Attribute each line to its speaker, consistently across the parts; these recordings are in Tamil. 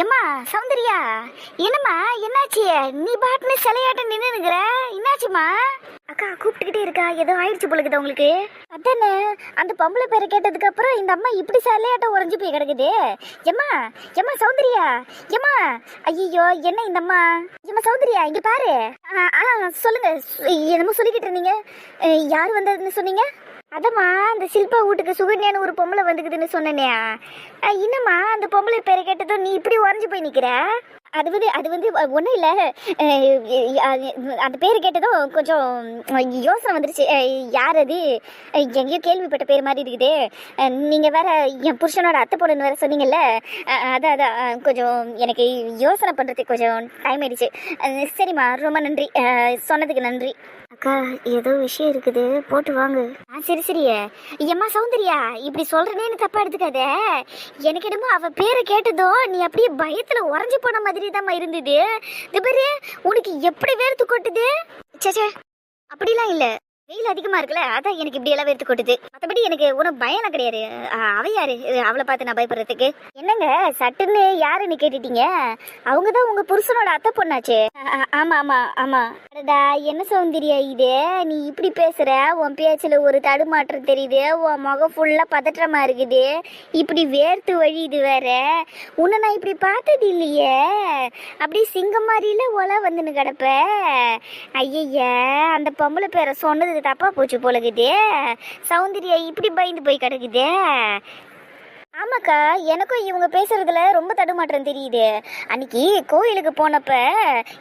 Speaker 1: ஏம்மா சௌந்தர்யா என்னம்மா என்னாச்சு? நீ பாட்டுன்னு சிலையாட்ட நின்று நிற்கிற என்னாச்சுமா அக்கா கூப்பிட்டுக்கிட்டே இருக்கா. ஏதோ ஆயிடுச்சு போலுக்குது உங்களுக்கு அதானே அந்த பொம்பளை பேரை கேட்டதுக்கு அப்புறம் இந்த அம்மா இப்படி சிலையாட்டம் உறைஞ்சு போய் கிடக்குது. ஏம்மா ஏம்மா சௌந்தர்யா ஏம்மா. ஐயோ என்ன இந்த அம்மா? ஏம்மா சௌந்தர்யா இங்க பாரு. ஆ, சொல்லுங்க. என்னமோ சொல்லிக்கிட்டு இருந்தீங்க. யார் வந்ததுன்னு சொன்னீங்க? அதம்மா அந்த சில்பா வீட்டுக்கு சுகன்யான்னு ஒரு பொம்பளை வந்துக்குதுன்னு சொன்னேனே. என்னம்மா அந்த பொம்பளை பேரை கேட்டதும் நீ இப்படி உறைஞ்சு போய் நிற்கிற அது வந்து அது வந்து ஒன்றும் இல்லை. அந்த பேர் கேட்டதும் கொஞ்சம் யோசனை வந்துருச்சு. யார் அது? எங்கேயோ கேள்விப்பட்ட பேர் மாதிரி இருக்குது. நீங்கள் வேற என் புருஷனோட அத்தை பொண்ணுன்னு வேற சொன்னீங்கல்ல. அதான் அதான் கொஞ்சம் எனக்கு யோசனை பண்ணுறதுக்கு கொஞ்சம் டைம் ஆயிடுச்சு. சரிம்மா ரொம்ப நன்றி. சொன்னதுக்கு நன்றி. அக்கா ஏதோ விஷயம் இருக்குது. போட்டு வாங்க. ஆ சரி சரியே ஏம்மா சௌந்தர்யா இப்படி சொல்றேன்னு தப்பா எடுத்துக்காத. எனக்கு என்னமோ அவ பேரை கேட்டதும் நீ அப்படியே பயத்துல உறைஞ்சு போன மாதிரி தான் இருந்தது. இது பாரு உனக்கு எப்படி வேர்த்து கொட்டுது? சே அப்படிலாம் இல்லை. வெயில் அதிகமா இருக்குல்ல அதான் எனக்கு இப்படி எல்லாம் வேர்த்து கொட்டுது. மற்றபடி எனக்கு ஒன்றும் பயம்லாம் கிடையாது. ஆ, அவ யாரு? அவளை பார்த்து நான் பயப்படுறதுக்கு. என்னங்க சட்டுன்னு யாருன்னு கேட்டுட்டீங்க? அவங்க தான் உங்க புருஷனோட அத்தை பொண்ணாச்சே. ஆமா ஆமா ஆமா. அடடா என்ன சௌந்தர்யா இது? நீ இப்படி பேசுற? உன் பேச்சுல ஒரு தடுமாற்றம் தெரியுது. உன் முகம் ஃபுல்லா பதற்றமா இருக்குது. இப்படி வேர்த்து வழியுது வேற. உன்னை நான் இப்படி பார்த்தது இல்லையே. அப்படி சிங்கம் மாதிரில ஒலை வந்துன்னு கிடப்ப. ஐயய்ய அந்த பொம்பளை பேரை சொன்னது தப்பா போச்சு போலகுதே சௌந்தர்யா இப்படி பயந்து போய் கிடக்குதே. ஆமாக்கா எனக்கும் இவங்க பேசுறதுல ரொம்ப தடுமாற்றம் தெரியுது. அன்னைக்கு கோயிலுக்கு போனப்ப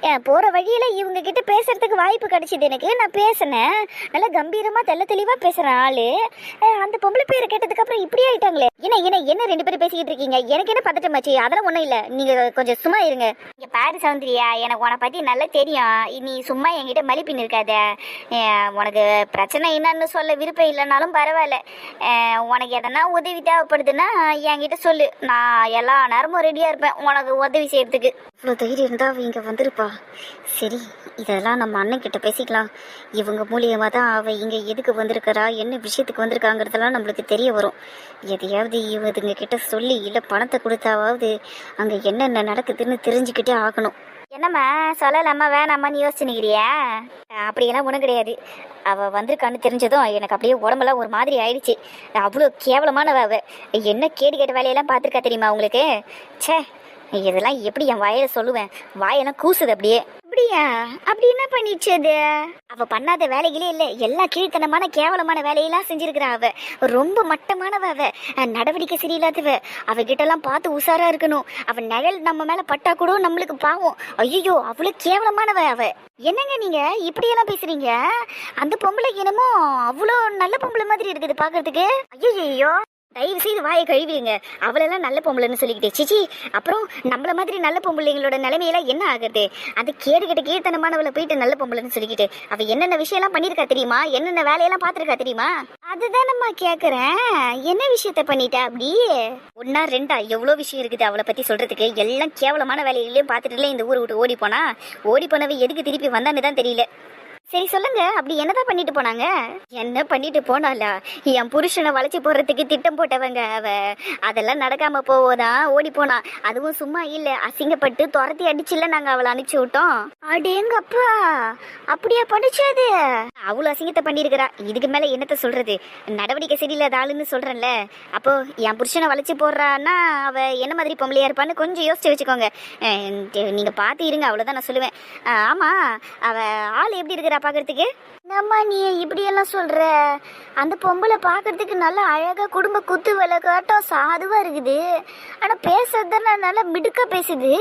Speaker 1: ஏன் போற வழியில இவங்க கிட்ட பேசுறதுக்கு வாய்ப்பு கிடைச்சிது எனக்கு. நான் பேசினேன். நல்லா கம்பீரமா தெள்ள தெளிவா பேசுற ஆளு. அந்த பொம்பளை பேரை கேட்டதுக்கு அப்புறம் இப்படி ஆயிட்டாங்களே. என்ன என்ன என்ன ரெண்டு பேரும் பேசிக்கிட்டு இருக்கீங்க? எனக்கு என்ன பதட்டமாச்சு? அதெல்லாம் ஒண்ணும் இல்ல. நீங்க கொஞ்சம் சும்மா இருங்க. இங்க பாரு சௌந்தரியா எனக்கு உன பத்தி நல்லா தெரியும். நீ சும்மா என்கிட்ட மலிப்பின் இருக்காத. உனக்கு பிரச்சனை என்னன்னு சொல்ல விருப்பம் இல்லைனாலும் பரவாயில்ல. உனக்கு எதனா உதவி தேவைப்படுதுன்னா என்கிட்ட சொல்லு. நான் எல்லா நேரமும் ரெடியா இருப்பேன். உனக்கு உதவி செய்யறதுக்கு. இவ்வளோ தைரியம் இருந்தா அவ இங்க வந்திருப்பா. சரி இதெல்லாம் நம்ம அண்ணன் கிட்ட பேசிக்கலாம். இவங்க மூலியமா தான் அவ இங்க எதுக்கு வந்திருக்கிறா என்ன விஷயத்துக்கு வந்திருக்காங்கிறதெல்லாம் நம்மளுக்கு தெரிய வரும். எதையாவது இவதுங்க கிட்ட சொல்லி இல்லை பணத்தை கொடுத்தாவது அங்க என்னென்ன நடக்குதுன்னு தெரிஞ்சுக்கிட்டே ஆகணும். என்னம்மா சொல்லலாமா வேணாமான்னு யோசிச்சு நிக்கிறியா அப்படியெல்லாம் ஒன்றும் கிடையாது. அவள் வந்திருக்கான்னு தெரிஞ்சதும் எனக்கு அப்படியே உடம்பெல்லாம் ஒரு மாதிரி ஆயிடுச்சு. அவ்வளோ கேவலமானவ அவள் என்ன கேடு கேட்ட வேலையெல்லாம் பார்த்துருக்கா தெரியுமா உங்களுக்கு? ச்சே இதெல்லாம் எப்படி என் வாயில சொல்லுவேன்? வாயெல்லாம் கூசுது அப்படியே. அப்படியா? அப்படி என்ன பண்ணிச்சு அது அவ பண்ணாத வேலைகளே இல்லை. எல்லா கீழ்த்தனமான கேவலமான வேலையெல்லாம் செஞ்சிருக்கிறா அவ. ரொம்ப மட்டமானவ அவ. நடவடிக்கை சரியில்லாதவ. அவகிட்ட எல்லாம் பார்த்து உஷாரா இருக்கணும். அவ நிழல் நம்ம மேல பட்டா கூட நம்மளுக்கு பாவம். ஐயோ அவ்வளவு கேவலமானவ அவ. என்னங்க நீங்க? இப்படியெல்லாம் பேசுறீங்க? அந்த பொம்பளை என்னமோ அவ்வளோ நல்ல பொம்பளை மாதிரி இருக்குது பாக்குறதுக்கு. ஐயோ தயவு செய்து வாயை கழுவிடுங்க. அவளெல்லாம் நல்ல பொம்பளைன்னு சொல்லிக்கிட்டே சிச்சி அப்புறம் நம்மள மாதிரி நல்ல பொம்பளைங்களோட நிலைமையெல்லாம் என்ன ஆகுது? அது கேடு கெட்ட கீழ்த்தனமானவளை போயிட்டு நல்ல பொம்பளைன்னு சொல்லிக்கிட்டு அவ என்னென்ன விஷயம்லாம் பண்ணியிருக்கா தெரியுமா? என்னென்ன வேலையெல்லாம் பார்த்துருக்கா தெரியுமா? அதுதான் நம்ம கேட்குறேன் என்ன விஷயத்த பண்ணிட்டா அப்படி? ஒன்னா ரெண்டா எவ்வளோ விஷயம் இருக்குது அவளை பத்தி சொல்றதுக்கு? எல்லாம் கேவலமான வேலைகளையும் பார்த்துட்டுல இந்த ஊரை விட்டு ஓடி போனா? ஓடி போனவ எதுக்கு திருப்பி வந்தான்னு தான் தெரியல. சரி சொல்லுங்க. அப்படி என்னதான் பண்ணிட்டு போனாங்க? என்ன பண்ணிட்டு போனாலா என் புருஷனை வளைச்சு போடுறதுக்கு திட்டம் போட்டவங்க அவ. அதெல்லாம் நடக்காம போவோதான் ஓடி போனா. அதுவும் சும்மா இல்ல. அசிங்கப்பட்டு துரத்தி அடிச்சுல நாங்க அவளை அனுப்பிச்சு விட்டோம். அடேங்கப்பா அப்படியா படிச்சது அவ்வளவு அசிங்கத்தை பண்ணிருக்கிறா இதுக்கு மேல என்னத்த சொல்றது? நடவடிக்கை சரியில்லாத ஆளுன்னு சொல்றேன்ல. அப்போ என் புருஷனை வளைச்சு போடுறான்னா அவ என்ன மாதிரி பொம்பளையா இருப்பான்னு கொஞ்சம் யோசிச்சு வச்சுக்கோங்க. நீங்க பாத்து இருங்க. அவ்வளவுதான் நான் சொல்லுவேன். ஆமா. அவ ஆள் எப்படி இருக்கிறா? பாக்குறதுக்கு? நம்ம நீ இப்படி எல்லாம் சொல்ற? அந்த பொம்பளை பாக்குறதுக்கு நல்லா அழகா குடும்ப குத்து விளக்காட்டம் சாதுவா இருக்குது. ஆனா பேசுறதுலாம் நல்லா மிடுக்கா பேசுது.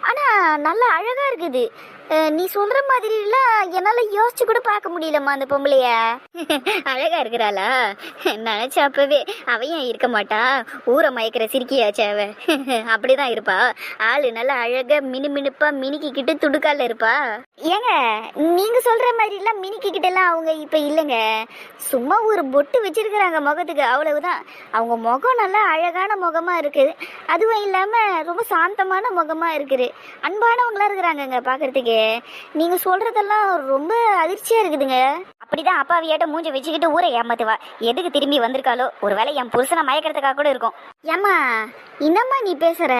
Speaker 1: ஆனா நல்லா அழகா இருக்குது. நீ சொல்ற மாதிரிலாம் என்னால யோசிச்சு கூட பார்க்க முடியலம்மா அந்த பொம்பளைய. அழகா இருக்கிறாளா? நினைச்ச அப்பவே அவ ஏன் இருக்க மாட்டா? ஊரை மயக்கிற சிரிக்கியாச்சு அவ. அப்படிதான் இருப்பா. ஆளு நல்லா அழகா மினுமினுப்பா மினுக்கிக்கிட்டு துடுக்கால இருப்பா. ஏங்க நீங்க சொல்ற மாதிரி எல்லாம் மினுக்கிக்கிட்ட எல்லாம் அவங்க இப்ப இல்லைங்க. சும்மா ஒரு பொட்டு வச்சிருக்கிறாங்க முகத்துக்கு அவ்வளவுதான். அவங்க முகம் நல்லா அழகான முகமா இருக்குது. அதுவும் இல்லாம ரொம்ப சாந்தமான முகமா இருக்குது. அன்பானவங்களா இருக்கிறாங்கங்க பாக்குறதுக்கு. தெரியலையே நீங்க சொல்றதெல்லாம் ரொம்ப அதிர்ச்சியா இருக்குதுங்க. அப்படிதான் அப்பாவியாட்ட மூஞ்ச வச்சுக்கிட்டு ஊரை ஏமாத்துவா. எதுக்கு திரும்பி வந்திருக்காளோ? ஒருவேளை என் புருஷனை மயக்கிறதுக்காக கூட இருக்கும். ஏம்மா என்னம்மா நீ பேசுற?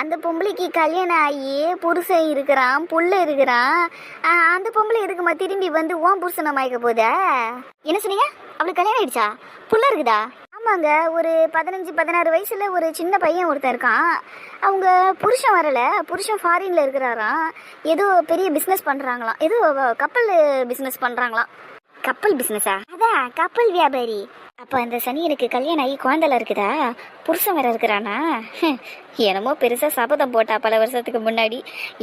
Speaker 1: அந்த பொம்பளைக்கு கல்யாணம் ஆகி புருஷன் இருக்கிறான் புள்ள இருக்கிறான். அந்த பொம்பளை எதுக்குமா திரும்பி வந்து ஓன் புருஷனை மயக்க போதா என்ன சொன்னீங்க? அவளுக்கு கல்யாணம் ஆயிடுச்சா? புள்ள இருக்குதா? ஆமாங்க ஒரு பதினஞ்சு பதினாறு வயசுல ஒரு சின்ன பையன் ஒருத்தர் இருக்கான். அவங்க புருஷன் வரல புருஷன் ஃபாரின்ல இருக்கிறாராம். ஏதோ பெரிய பிஸ்னஸ் பண்ணுறாங்களாம் ஏதோ கப்பல் பிஸ்னஸ் பண்ணுறாங்களாம் கப்பல் பிஸ்னஸா அதான் கப்பல் வியாபாரி. அப்போ அந்த சனி எனக்கு கல்யாணம் ஆகி குழந்தைல இருக்குதா? புருஷன் வேற இருக்கிறானா? என்னமோ பெருசாக சபதம் போட்டா பல வருஷத்துக்கு முன்னாடி.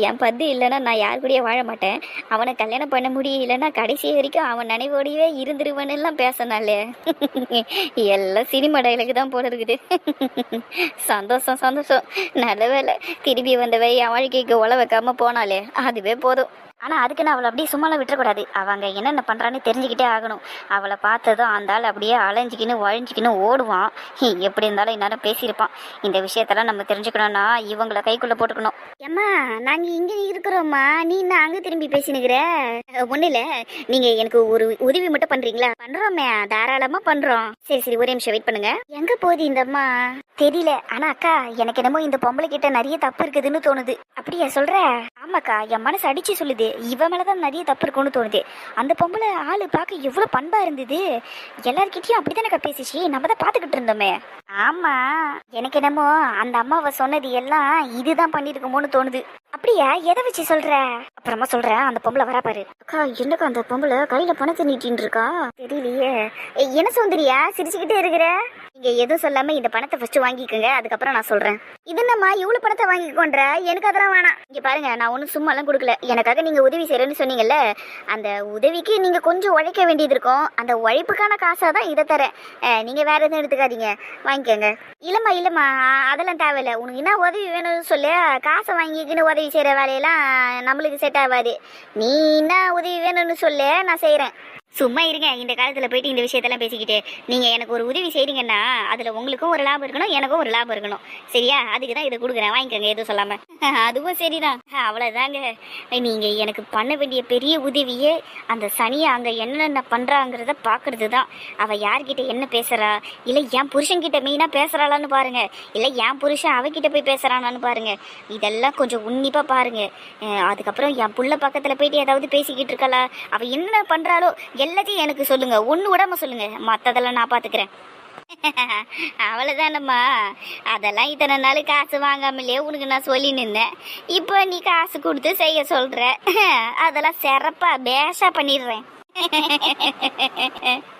Speaker 1: என் பத்து இல்லைன்னா நான் யார் கூடயே வாழ மாட்டேன். அவனை கல்யாணம் பண்ண முடியலன்னா கடைசி வரைக்கும் அவன் நினைவோடையே இருந்துருவனெல்லாம் பேசினாலே எல்லாம் சினிமா டைலாக் தான் போல இருக்குது. சந்தோஷம் சந்தோஷம். நல்ல வேலை திரும்பி வந்தவை என் வாழ்க்கைக்கு உழ வைக்காம போனாலே அதுவே போதும். ஆனால் அதுக்கு நான் அவளை அப்படியே சும்மாலாம் விட்டுறக்கூடாது. அவங்க என்னென்ன பண்ணுறான்னு தெரிஞ்சுக்கிட்டே ஆகணும். அவளை பார்த்ததும் அந்த ஆள் அப்படியே அலைஞ்சிக்கின்னு வழிஞ்சிக்கின்னு ஓடுவான். எப்படி இருந்தாலும் இந்நேரம் பேசியிருப்பான். இந்த விஷயத்தெல்லாம் நம்ம தெரிஞ்சுக்கணும்னா இவங்கள கைக்குள்ளே போட்டுக்கணும். ஏம்மா நாங்கள் இங்கே இருக்கிறோம்மா. நீ என்ன அங்கே திரும்பி பேசினுக்கிற? ஒன்றும் இல்லை. நீங்கள் எனக்கு ஒரு உதவி மட்டும் பண்ணுறீங்களா பண்ணுறோமே தாராளமாக பண்ணுறோம் சரி சரி ஒரே நிமிஷம் வெயிட் பண்ணுங்க. எங்கே போகுது இந்த அம்மா? தெரியல. ஆனா அக்கா எனக்கு என்னமோ இந்த பொம்பளை கிட்ட நிறைய தப்பு இருக்குதுன்னு தோணுது. அப்படியா சொல்ற? ஆமாக்கா என் மனசு அடிச்சு சொல்லுது. இவ மேலதான் நிறைய தப்பு இருக்குன்னு தோணுது. அந்த பொம்பளை ஆளு பார்க்க எவ்வளவு பண்பா இருந்தது? எல்லார்கிட்டயும் அப்படிதானக்கா பேசிச்சு? நம்ம தான் பாத்துக்கிட்டு இருந்தோமே. ஆமா. எனக்கு என்னமோ அந்த அம்மாவை சொன்னது எல்லாம் இதுதான் பண்ணிருக்கோமோன்னு தோணுது. அப்படியா? எதை வச்சு சொல்ற? அப்புறமா சொல்றேன். அந்த பொம்பளை வரா பாரு. அக்கா என்னக்கா அந்த பொம்பளை? கையில பணத்தை நீட்டின்னு இருக்கா? தெரியலையே. ஏய், என்ன சுந்தரியா? சிரிச்சுக்கிட்டே இருக்கிற? நீங்க எதுவும் சொல்லாம இந்த பணத்தை ஃபர்ஸ்ட் வாங்கிக்கோங்க. அதுக்கப்புறம் நான் சொல்றேன். இது என்னம்மா? இவ்வளவு பணத்தை வாங்கிக்கொண்ட எனக்கு அதெல்லாம் வேணாம். இங்க பாருங்க நான் ஒன்றும் சும்மாலாம் கொடுக்கல. எனக்காக நீங்க உதவி செய்யறேன்னு சொன்னீங்கல்ல அந்த உதவிக்கு நீங்க கொஞ்சம் உழைக்க வேண்டியது இருக்கும். அந்த உழைப்புக்கான காசா தான் இதை தரேன். நீங்க வேற எதுவும் எடுத்துக்காதீங்க. வாங்கிக்கோங்க. இல்லம்மா இல்லம்மா அதெல்லாம் தேவையில்ல. உனக்கு என்ன உதவி வேணும்னு சொல்லு காசை வாங்கிக்கின்னு உதவி செய்யற வேலையெல்லாம் நம்மளுக்கு செட் ஆகாது. நீ என்ன உதவி வேணும்னு சொல்லு நான் செய்கிறேன் சும்மா இருங்க. இந்த காலத்துல போயிட்டு இந்த விஷயத்தெல்லாம் பேசிக்கிட்டு நீங்க எனக்கு ஒரு உதவி செய்றீங்கன்னா அதுல உங்களுக்கும் ஒரு லாபம் இருக்கணும் எனக்கும் ஒரு லாபம் இருக்கணும். சரியா? அதுக்கு தான் இதை கொடுக்குறேன். வாங்கிக்கோங்க எதுவும் சொல்லாம. அதுவும் சரிதான். அவ்வளவுதாங்க. நீங்க எனக்கு பண்ண வேண்டிய பெரிய உதவியே அந்த சனியை அங்க என்னென்ன பண்றாங்கிறத பாக்குறது தான் அவ யார்கிட்ட என்ன பேசுறா? இல்ல என் புருஷன்கிட்ட மெயினாக பேசுகிறாளான்னு பாருங்கள் பாருங்க. இல்ல என் புருஷன் அவகிட்ட போய் பேசுகிறானான்னு பாருங்க. இதெல்லாம் கொஞ்சம் உன்னிப்பா பாருங்க. அதுக்கப்புறம் என் புள்ள பக்கத்துல போயிட்டு ஏதாவது பேசிக்கிட்டு இருக்காளா? அவ என்ன பண்றாளோ? எல்லாத்தையும் எனக்கு சொல்லுங்க. ஒன்று விடாம சொல்லுங்க. மற்றதெல்லாம் நான் பார்த்துக்கிறேன் அவ்வளோதானம்மா அதெல்லாம் இத்தனை நாள் காசு வாங்காமலே உனக்கு நான் சொல்லி நின்னேன். இப்போ நீ காசு கொடுத்து செய்ய சொல்கிற அதெல்லாம் சிறப்பாக பேஷாக பண்ணிடுறேன்.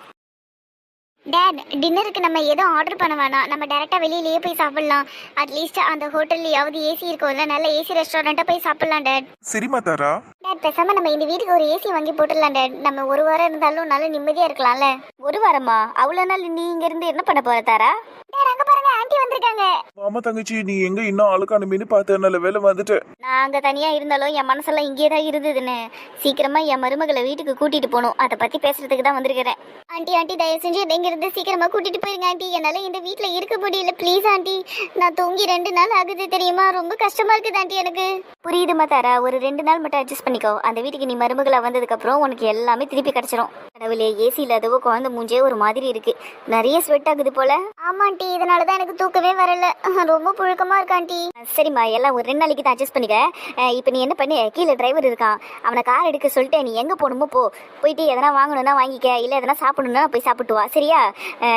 Speaker 1: டேட் டின்னருக்கு நம்ம எதுவும் ஆர்டர் பண்ண வேணாம். நம்ம டேரெக்டாக வெளியிலேயே போய் சாப்பிடலாம். அட்லீஸ்ட் அந்த ஹோட்டல்லையாவது ஏசி இருக்கும்ல. நல்ல ஏசி ரெஸ்டாரண்ட்டாக போய் சாப்பிடலாம் டேட்
Speaker 2: சரிம்மா தாரா.
Speaker 1: டேட் பேசாம நம்ம இந்த வீட்டுக்கு ஒரு ஏசி வாங்கி போட்டுடலாம் டேட் நம்ம ஒரு வாரம் இருந்தாலும் நல்ல நிம்மதியா இருக்கலாம்ல. ஒரு வாரமா? அவ்வளவு நாள் நீ இங்க இருந்து என்ன பண்ண போற தாரா? டேட் அங்க பாருங்க ஆன்ட்டி வந்திருக்காங்க.
Speaker 2: ஆமா தங்கச்சி நீ எங்க இன்னும் ஆளுக்கான மீன் பார்த்த நல்ல வேலை வந்துட்ட
Speaker 1: நான் அங்க தனியா இருந்தாலும் என் மனசெல்லாம் இங்கே தான் இருந்ததுன்னு. சீக்கிரமா என் மருமகளை வீட்டுக்கு கூட்டிட்டு போகணும். அதை பத்தி பேசுறதுக்கு தான் வந்திருக்கிறேன். ஆண்டி ஆண்டி தயவு செஞ்சு இங்க இருந்து சீக்கிரமா கூட்டிட்டு போயிருங்க ஆண்டி. என்னால இந்த வீட்ல இருக்க முடியல. Please aunty. நான் தூங்கி ரெண்டு நாள் ஆகுது தெரியுமா? ரொம்ப கஷ்டமா இருக்குது ஆண்டி எனக்கு. புரியுதுமா மாதாரா ஒரு ரெண்டு நாள் மட்டும் அட்ஜஸ்ட் பண்ணிக்கோ. அந்த வீட்டுக்கு நீ மருமகளா வந்ததுக்கு அப்புறம் உனக்கு எல்லாமே திருப்பி கிடைச்சிரும். கடவுளே ஏசி இல்லாதவோ குழந்தை மூஞ்சே ஒரு மாதிரி இருக்கு. நிறைய ஸ்வெட் ஆகுது போல. ஆமா ஆண்டி. இதனால தான் எனக்கு தூக்கவே வரல. ரொம்ப புழுக்கமா இருக்கு ஆண்டி. சரிம்மா. எல்லாம் ஒரு ரெண்டு நாளைக்கு தான் அட்ஜஸ்ட் பண்ணிக்க. இப்போ நீ என்ன பண்ணு? கீழே டிரைவர் இருக்கான். அவனை கார் எடுக்க சொல்லிட்டு நீ எங்க போகணுமோ போ. போயிட்டு எதனா வாங்கணும்னா வாங்கிக்க. இல்லை எதனா சாப்பிடணும்னா போய் சாப்பிட்டு வா. சரியா?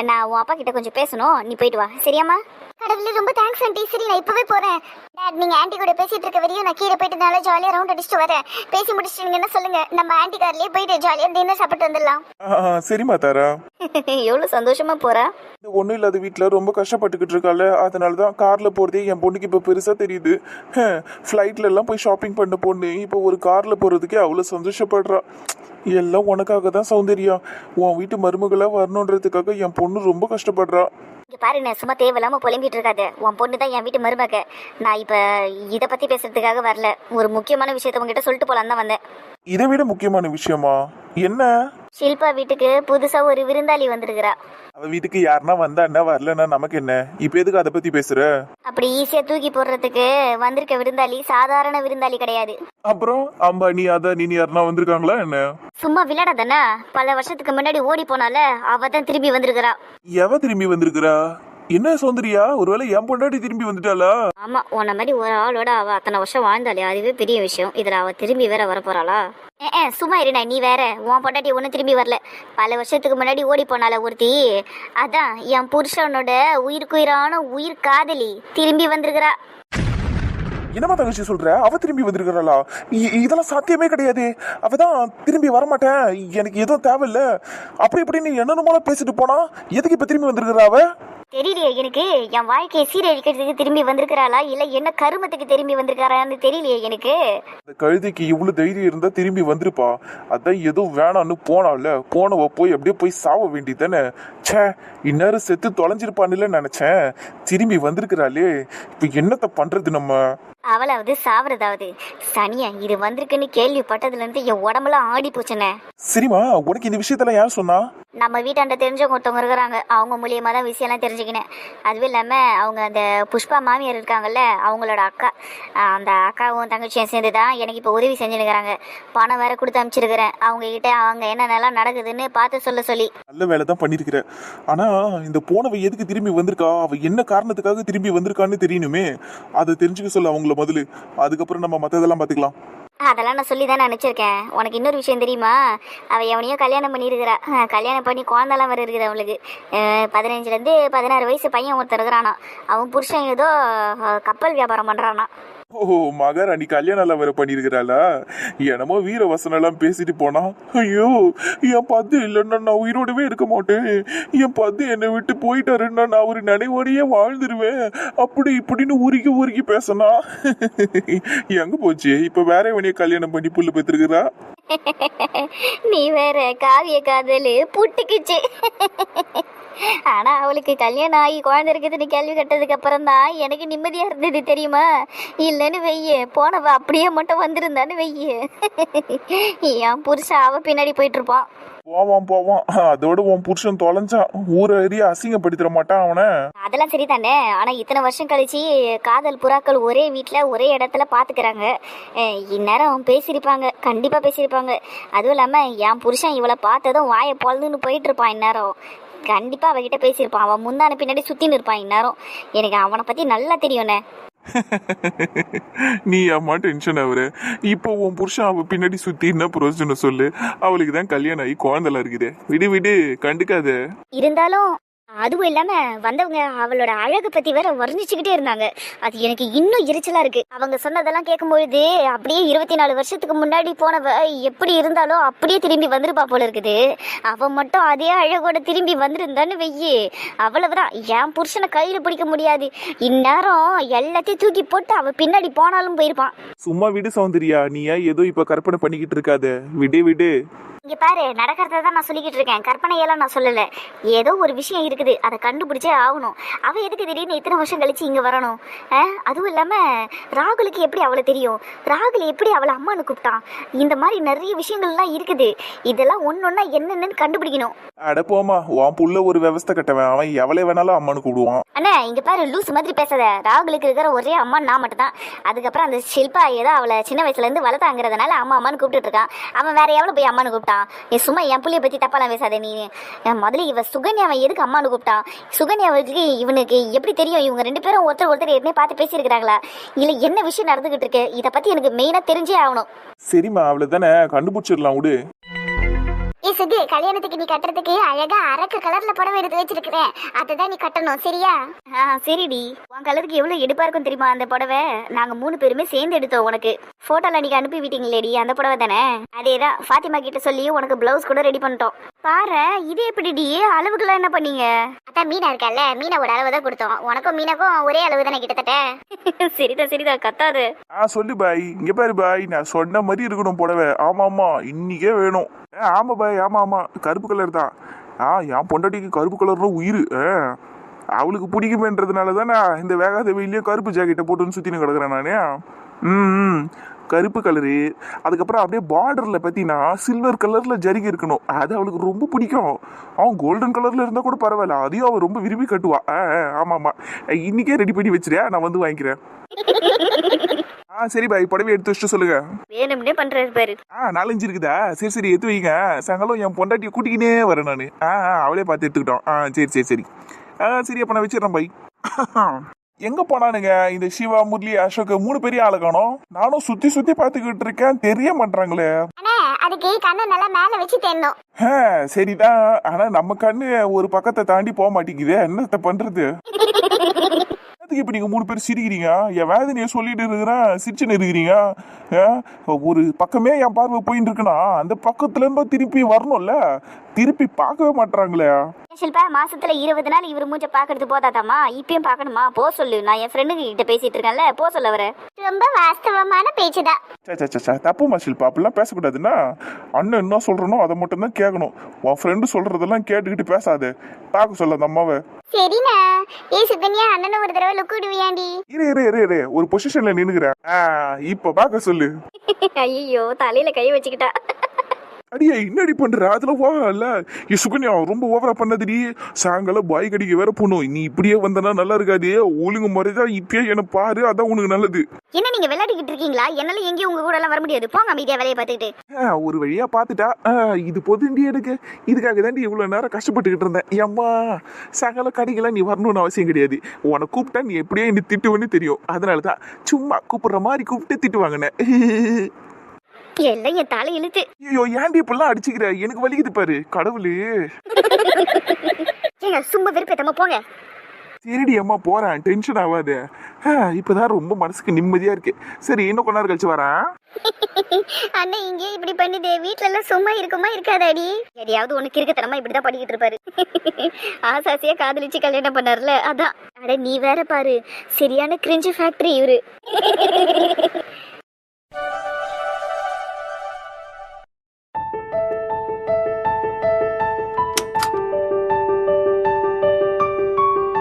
Speaker 1: நான் உன் அப்பா கிட்ட கொஞ்சம் பேசணும். நீ போயிட்டு வா. சரியாம்மா? கடவுளே ரொம்ப தேங்க்ஸ் ஆண்டி. சரி நான் இப்பவே போறேன். டேட் நீங்க ஆண்டி கூட பேசிட்டு இருக்க வரையும் நான் கீழே போயிட்டு நல்லா ஜாலியா ரவுண்ட் அடிச்சுட்டு வரேன். பேசி முடிச்சிட்டீங்கன்னா சொல்லுங்க? நம்ம ஆண்டி கார்லயே போயிட்டு ஜாலியா டின்னர் சாப்பிட்டு வந்துடலாம்.
Speaker 2: சரிம்மா தாரா.
Speaker 1: எவ்வளவு சந்தோஷமா போறா?
Speaker 2: இந்த ஒன்றும் இல்லாத வீட்டில் ரொம்ப கஷ்டப்பட்டுக்கிட்டு இருக்கால அதனால தான் காரில் போகிறதே என் பொண்ணுக்கு இப்போ பெருசாக தெரியுது. ஃப்ளைட்ல எல்லாம் போய் ஷாப்பிங் பண்ண பொண்ணு. இப்போ ஒரு காரில் போகிறதுக்கே அவ்வளோ சந்தோஷப்படுறா. எல்லாம் உனக்காக தான் சௌந்தர்யா. உன் வீட்டு மருமகளாக வரணுன்றதுக்காக என் பொண்ணு ரொம்ப கஷ்டப்படுறா.
Speaker 1: இங்க பாரு நான் சும்மா தேவையில்லாம புலம்பிட்டு இருக்காத உன் பொண்ணு தான் என் வீட்டு மருமக. நான் இப்ப இத பத்தி பேசுறதுக்காக வரல. ஒரு முக்கியமான விஷயத்த உங்ககிட்ட சொல்லிட்டு போலான்னு தான் வந்தேன்.
Speaker 2: இதை விட முக்கியமான விஷயமா? என்ன?
Speaker 1: ஷில்பா வீட்டுக்கு புதுசா ஒரு விருந்தாளி வந்திருக்கிறா.
Speaker 2: அவ வீட்டுக்கு யாருன்னா வந்தா என்ன வரலன்னா நமக்கு என்ன? இப்ப எதுக்கு அதை பத்தி பேசுற?
Speaker 1: அப்படி ஈஸியா தூக்கி போடுறதுக்கு வந்திருக்க விருந்தாளி சாதாரண விருந்தாளி கிடையாது.
Speaker 2: அப்புறம் அம்பானி அத நீ யாருன்னா வந்திருக்காங்களா என்ன?
Speaker 1: சும்மா விளையாடாதானே பல வருஷத்துக்கு முன்னாடி ஓடி போனால அவ தான் திரும்பி வந்திருக்கிறா.
Speaker 2: எவ திரும்பி வந்திருக்கிறா? என்ன சௌந்தர்யா? ஒருவேளை என் பொண்டாட்டி திரும்பி வந்துட்டாளா?
Speaker 1: ஆமா உன்ன மாதிரி ஒரு ஆளோட அவ அத்தனை வருஷம் வாழ்ந்தாலே அதுவே பெரிய விஷயம். இதுல அவ திரும்பி வேற வர போறாளா ஏ சும்மா இருண்ணா நீ வேற. உன் பொண்டாட்டி ஒன்றும் திரும்பி வரல. பல வருஷத்துக்கு முன்னாடி ஓடி போனால ஒருத்தி. அதான் என் புருஷனோட உயிருக்குயிரான உயிர் காதலி திரும்பி வந்திருக்கிறா.
Speaker 2: என்னமா தங்கச்சி சொல்ற? அவ திரும்பி வந்திருக்கிறாளா? இதெல்லாம் சாத்தியமே கிடையாது. அவதான் திரும்பி வரமாட்டேன். எனக்கு எதுவும் தேவையில்ல. அப்படி இப்படின்னு என்னென்னமோ பேசிட்டு போனா எதுக்கு இப்ப திரும்பி வந்திருக்கிறா அவ?
Speaker 1: தெரியலையே எனக்கு என் வாழ்க்கையை சீரழிக்கிறதுக்கு திரும்பி வந்திருக்கிறாளா? இல்ல என்ன கருமத்துக்கு திரும்பி வந்திருக்காரான்னு தெரியலையே எனக்கு.
Speaker 2: அந்த கழுதைக்கு இவ்வளவு தைரியம் இருந்தா திரும்பி வந்திருப்பா. அதான் ஏதோ வேணான்னு போனால போனவ போய் அப்படியே போய் சாவ வேண்டியதானே ச்சே இந்நேரம் செத்து தொலைஞ்சிருப்பான்னுல நினைச்சேன். திரும்பி வந்திருக்கிறாளே இப்ப என்னத்த பண்றது நம்ம?
Speaker 1: அவளாவது சாவறதாவது. சனியா இது வந்திருக்குன்னு கேள்விப்பட்டதுல இருந்து என் உடம்பெல்லாம் ஆடி போச்சுனே
Speaker 2: சரிம்மா உனக்கு இந்த விஷயத்தெல்லாம் யார் சொன்னா?
Speaker 1: நம்ம வீட்டாண்ட தெரிஞ்சவங்க ஒருத்தவங்க இருக்கிறாங்க. அவங்க மூலியமாக தான் விஷயம்லாம் தெரிஞ்சுக்கினேன். அதுவும் இல்லாமல் அவங்க அந்த புஷ்பா மாமியார் இருக்காங்கல்ல அவங்களோட அக்கா அந்த அக்காவும் தங்கச்சியும் சேர்ந்து தான் எனக்கு இப்போ உதவி செஞ்சுருக்கிறாங்க. பணம் வேற கொடுத்து அனுப்பிச்சிருக்கிறேன் அவங்க கிட்ட அவங்க என்னென்னலாம் நடக்குதுன்னு பார்த்து சொல்ல சொல்லி.
Speaker 2: நல்ல வேலை தான் பண்ணியிருக்கிறேன் ஆனால் இந்த போனவை எதுக்கு திரும்பி வந்திருக்கா? அவ என்ன காரணத்துக்காக திரும்பி வந்திருக்கான்னு தெரியணுமே. அதை தெரிஞ்சுக்க சொல்ல அவங்கள முதல்ல. அதுக்கப்புறம் நம்ம மற்றதெல்லாம் பார்த்துக்கலாம்.
Speaker 1: அதெல்லாம் நான் சொல்லி தான் நினச்சிருக்கேன் உனக்கு இன்னொரு விஷயம் தெரியுமா? அவள் எவனையோ கல்யாணம் பண்ணியிருக்கிறா கல்யாணம் பண்ணி குழந்தெல்லாம் வர இருக்குது அவளுக்கு. பதினஞ்சுலேருந்து பதினாறு வயசு பையன் ஒருத்தர் இருக்கிறானா அவன் புருஷன் ஏதோ கப்பல் வியாபாரம் பண்ணுறானா
Speaker 2: ஓ மகாராணி கல்யாணம் எல்லாம் வேற பண்ணிருக்கிறாளா என்னமோ வீர வசனம் எல்லாம் பேசிட்டு போனா ஐயோ என் பத்து இல்லைன்னா நான் உயிரோடவே இருக்க மாட்டேன். என் பத்து என்னை விட்டு போயிட்டாருன்னா நான் ஒரு நினைவோடையே வாழ்ந்துருவேன். அப்படி இப்படின்னு உருகி உருகி பேசினா. எங்க போச்சு? இப்ப வேற இவனைய கல்யாணம் பண்ணி புல்லு பெற்றிருக்கிறா
Speaker 1: நீ வேற காவிய காதல் புட்டுக்குச்சு. ஆனா அவளுக்கு கல்யாணம் ஆகி குழந்தை இருக்குதுன்னு கேள்வி கட்டதுக்கு அப்புறம் தான் எனக்கு நிம்மதியா இருந்தது தெரியுமா? இல்லைன்னு வெய்ய போனவ அப்படியே மட்டும் வந்திருந்தான்னு வெய்ய என் புருஷன் அவ பின்னாடி போயிட்டு இருப்பான்.
Speaker 2: போவான் போவான் அதோட உன் புருஷன் தொலைஞ்சான் ஊரை அறிய அசிங்கப்படுத்திட மாட்டான் அவனை.
Speaker 1: அதெல்லாம் சரிதானே. ஆனா இத்தனை வருஷம் கழிச்சு காதல் புறாக்கள் ஒரே வீட்டுல ஒரே இடத்துல பாத்துக்கிறாங்க. இந்நேரம் பேசியிருப்பாங்க கண்டிப்பா பேசியிருப்பாங்க. அதுவும் இல்லாம என் புருஷன் இவளை பார்த்ததும் வாயை பொழுதுன்னு போயிட்டு இருப்பான் இந்நேரம். கண்டிப்பா அவகிட்ட பேசியிருப்பான். அவன் முந்தான பின்னாடி சுத்தின்னு இருப்பான் இந்நேரம். எனக்கு அவனை பத்தி நல்லா தெரியும்ண்ணே
Speaker 2: நீ அம்மா டென்ஷன் ஆகுற இப்போ உன் புருஷன் அவ பின்னாடி சுத்தி என்ன பிரயோஜனம் சொல்லு? அவளுக்கு தான் கல்யாணம் ஆகி குழந்தைலாம் இருக்குது. விடு விடு கண்டுக்காத.
Speaker 1: இருந்தாலும் அதுவும் இல்லாம வந்தவங்க அவளோட அழகை பத்தி வேற வர்ணிச்சுக்கிட்டே இருந்தாங்க. அது எனக்கு இன்னும் எரிச்சலா இருக்கு. அவங்க சொன்னதெல்லாம் கேட்கும்பொழுது அப்படியே இருபத்தி நாலு வருஷத்துக்கு முன்னாடி போனவ எப்படி இருந்தாலும் அப்படியே திரும்பி வந்திருப்பா போல இருக்குது. அவ மட்டும் அதே அழகோட திரும்பி வந்திருந்தான்னு வெய்யி அவ்வளவுதான். என் புருஷனை கையில பிடிக்க முடியாது. இந்நேரம் எல்லாத்தையும் தூக்கி போட்டு அவ பின்னாடி போனாலும் போயிருப்பான்.
Speaker 2: சும்மா விடு சௌந்தர்யா. நீ ஏன் ஏதோ இப்ப கற்பனை பண்ணிக்கிட்டு இருக்காத. விடு விடு.
Speaker 1: இங்க பாரு நடக்கிறத தான் நான் சொல்லிக்கிட்டு இருக்கேன். கற்பனையெல்லாம் நான் சொல்லல. ஏதோ ஒரு விஷயம் இருக்குது. அதை கண்டுபிடிச்சே ஆகணும். அவ எதுக்கு திடீர்னு இத்தனை வருஷம் கழிச்சு இங்க வரணும்? அதுவும் இல்லாம ராகுலுக்கு எப்படி அவளை தெரியும்? ராகுல் எப்படி அவளை அம்மானு கூப்பிட்டான்? இந்த மாதிரி நிறைய விஷயங்கள்லாம் இருக்குது. இதெல்லாம் ஒன்னொன்னா என்னென்னு கண்டுபிடிக்கணும்.
Speaker 2: அட போமா உன் புள்ள ஒரு விவஸ்தை கட்டவன். அவன் எவளை வேணாலும் அம்மானு கூடுவான்
Speaker 1: அண்ணா இங்க பாரு லூஸ் மாதிரி பேசாத. ராகுலுக்கு இருக்கிற ஒரே அம்மா நான் மட்டும் தான் அதுக்கப்புறம் அந்த ஷில்பா ஏதோ அவளை சின்ன வயசுல இருந்து வளர்த்தாங்கிறதுனால அம்மா அம்மான்னு கூப்பிட்டு இருக்கான். அவன் வேற எவ்வளவு போய் அம்மானு கூப்பிட்டான்? நீ சும்மா என் புள்ளைய பத்தி தப்பாலாம் பேசாத நீ. முதல்ல இவ சுகன்யாவை எதுக்கு அம்மானு கூப்பிட்டா? சுகன்யாவுக்கு இவனுக்கு எப்படி தெரியும்? இவங்க ரெண்டு பேரும் ஒருத்தர் ஒருத்தர் ஏற்கனவே பார்த்து பேசியிருக்கிறாங்களா? இல்ல என்ன விஷயம் நடந்துகிட்டு இருக்கு? இதை பத்தி எனக்கு மெயினாக தெரிஞ்சே ஆகணும்.
Speaker 2: சரிம்மா அவளை தானே கண்டுபிடிச்சிடலாம் விடு.
Speaker 1: சுகு கல்யாணத்துக்கு நீ கட்டுறதுக்கு அழகா அரக்கு கலர்ல புடவை எடுத்து வச்சிருக்கிறேன் அதுதான் நீ கட்டணும் சரியா? ஆ சரிடி. உன் கலருக்கு எவ்வளவு எடுப்பா இருக்கும் தெரியுமா அந்த புடவை? நாங்க மூணு பேருமே சேர்ந்து எடுத்தோம் உனக்கு. போட்டோல நீங்க அனுப்பி விட்டீங்களேடி அந்த புடவை தானே? அதேதான் ஃபாத்திமா கிட்ட சொல்லி உனக்கு பிளவுஸ் கூட ரெடி பண்ணிட்டோம். பாரு இது எப்படிடி? அளவுக்குலாம் என்ன பண்ணீங்க? அதான் மீனா இருக்கல்ல மீனாவோட அளவு தான் கொடுத்தோம். உனக்கும் மீனாக்கும் ஒரே அளவு தானே கிட்டத்தட்ட? சரிதான் சரிதான் கத்தாது.
Speaker 2: ஆ சொல்லு பாய். இங்க பாரு பாய் நான் சொன்ன மாதிரி இருக்கணும் புடவை. ஆமா ஆமா இன்னிக்கே வேணும். ஆமா பாய் ஆமாம் ஆமாம் கருப்பு கலர் தான். ஆ என் பொண்டாட்டிக்கு கருப்பு கலர்னா உயிர். ஆ அவளுக்கு பிடிக்குமேன்றதுனால தானே இந்த வேகாதவையிலேயும் கருப்பு ஜாக்கெட்டை போட்டுன்னு சுற்றின்னு கிடக்குறேன் நானே. ம் ம். கருப்பு கலரு அதுக்கப்புறம் அப்படியே பார்டரில் பார்த்தீங்கன்னா சில்வர் கலரில் ஜரிகை இருக்கணும். அது அவளுக்கு ரொம்ப பிடிக்கும். அவன் கோல்டன் கலரில் இருந்தால் கூட பரவாயில்ல. அதையும் அவள் ரொம்ப விரும்பி கட்டுவா. ஆ ஆமாம் ஆமாம் இன்றைக்கே ரெடி பண்ணி வச்சிரியா நான் வந்து வாங்கிக்கிறேன். ஆ சரி பாய் புடவை எடுத்து வச்சுட்டு சொல்லுங்க.
Speaker 1: வேணும்னே பண்றாரு பாரு.
Speaker 2: ஆ நாலஞ்சு இருக்குதா சரி சரி எடுத்து வைங்க. சாயங்காலம் என் பொண்டாட்டியை கூட்டிக்கினே வரேன் நான். ஆ ஆ, அவளே பார்த்து எடுத்துக்கிட்டோம். ஆ சரி சரி சரி. ஆ சரி அப்போ நான் வச்சிடறேன் பை எங்க போனானுங்க? இந்த சிவா முரளி அசோக் மூணு பெரிய ஆளை காணோம். நானும் சுத்தி சுத்தி பார்த்துக்கிட்டு இருக்கேன். தெரிய மாட்டாங்களே
Speaker 1: அண்ணே அதுக்கு கண்ணை நல்லா மேல வச்சு தென்னோம்
Speaker 2: ஆ, சரிதான். ஆனா நம்ம கண்ணு ஒரு பக்கத்தை தாண்டி போக மாட்டேங்குதே. என்னத்த பண்றது? அதுக்கு இப்ப நீங்க மூணு பேர் சிரிக்கிறீங்க? என் வேதனையை சொல்லிட்டு இருக்கிறேன் சிரிச்சுன்னு இருக்கிறீங்க. ஆ, ஒரு பக்கமே என் பார்வை போயின்னு இருக்குன்னா அந்த பக்கத்துல இருந்து திருப்பி வரணும்ல? திருப்பி பார்க்கவே மாட்டாங்களே
Speaker 1: ஷில்பா மாசத்துல இருபது நாள் இவர் மூஞ்ச பாக்குறது போதாதாமா இப்பயும் பார்க்கணுமா போ சொல்லு. நான் என் ஃப்ரெண்டு கிட்ட பேசிட்டு இருக்கேன்ல. போ சொல்ல வர. ரொம்ப வாஸ்தவமான பேச்சுதான்
Speaker 2: சே, சே, சே, சே, தப்புமா ஷில்பா. அப்படிலாம் பேசக்கூடாதுன்னா அண்ணன் என்ன சொல்றனோ அதை மட்டும் தான் கேட்கணும். உன் ஃப்ரெண்டு சொல்றதெல்லாம் கேட்டுக்கிட்டு பேசாத. பார்க்க சொல்ல அந்த அம்மாவை.
Speaker 1: சரிண்ணா. ஏ சுகன்யா அண்ணனை ஒரு தடவை லுக்கு விடுவியாண்டி
Speaker 2: இரு இரு இரு இரு. ஒரு பொசிஷன்ல நின்னுக்கிறேன். இப்ப பார்க்க சொல்லு.
Speaker 1: ஐயோ தலையில கை வச்சுக்கிட்டா.
Speaker 2: அடியே என்னடி பண்ற? அதுல ஓவரல்ல ஏ சுகன்யா ரொம்ப ஓவரா பண்ணதுடி. சாயங்காலம் பாய் கடிக்க வேற போகணும். நீ இப்படியே வந்தனா நல்லா இருக்காது. ஒழுங்கு முறைதான் இப்பயே என்ன பாரு. அதான் உனக்கு நல்லது.
Speaker 1: என்ன நீங்க விளையாடிக்கிட்டு இருக்கீங்களா? என்னால எங்கேயும் உங்க கூட எல்லாம் வர முடியாது. போங்க அமைதியா வேலையை பார்த்துக்கிட்டு.
Speaker 2: ஒரு வழியா பாத்துட்டா ஆ, இது பொதுண்டி எனக்கு. இதுக்காக தாண்டி இவ்வளவு நேரம் கஷ்டப்பட்டுக்கிட்டு இருந்தேன். ஏம்மா சாயங்காலம் கடைக்கெல்லாம் நீ வரணும்னு அவசியம் கிடையாது. உன்னை கூப்பிட்டா நீ எப்படியே என்ன திட்டுவேன்னு தெரியும். அதனால தான் சும்மா கூப்பிடுற மாதிரி கூப்பிட்டு திட்டு வாங்கினேன்.
Speaker 1: எல்லாம் என் தலை இழுத்து.
Speaker 2: ஐயோ ஏன்டி இப்பெல்லாம் அடிச்சுக்கிற? எனக்கு வலிக்குது பாரு கடவுளே.
Speaker 1: ஏங்க சும்மா விருப்பத்தமா போங்க.
Speaker 2: சரிடி அம்மா போறேன். டென்ஷன் ஆகாத. இப்பதான் ரொம்ப மனசுக்கு நிம்மதியா இருக்கு. சரி இன்னும் கொஞ்ச நேரம் கழிச்சு வரேன்.
Speaker 1: அண்ணன் இங்கே இப்படி பண்ணுதே. வீட்ல எல்லாம் சும்மா இருக்குமா இருக்காதாடி? எதையாவது உனக்கு இருக்கத்தனமா இப்படிதான் பண்ணிக்கிட்டு இருப்பாரு. ஆசாசியா காதலிச்சு கல்யாணம் பண்ணார்ல அதான். அட நீ வேற பாரு. சரியான கிரிஞ்சு ஃபேக்டரி இவரு.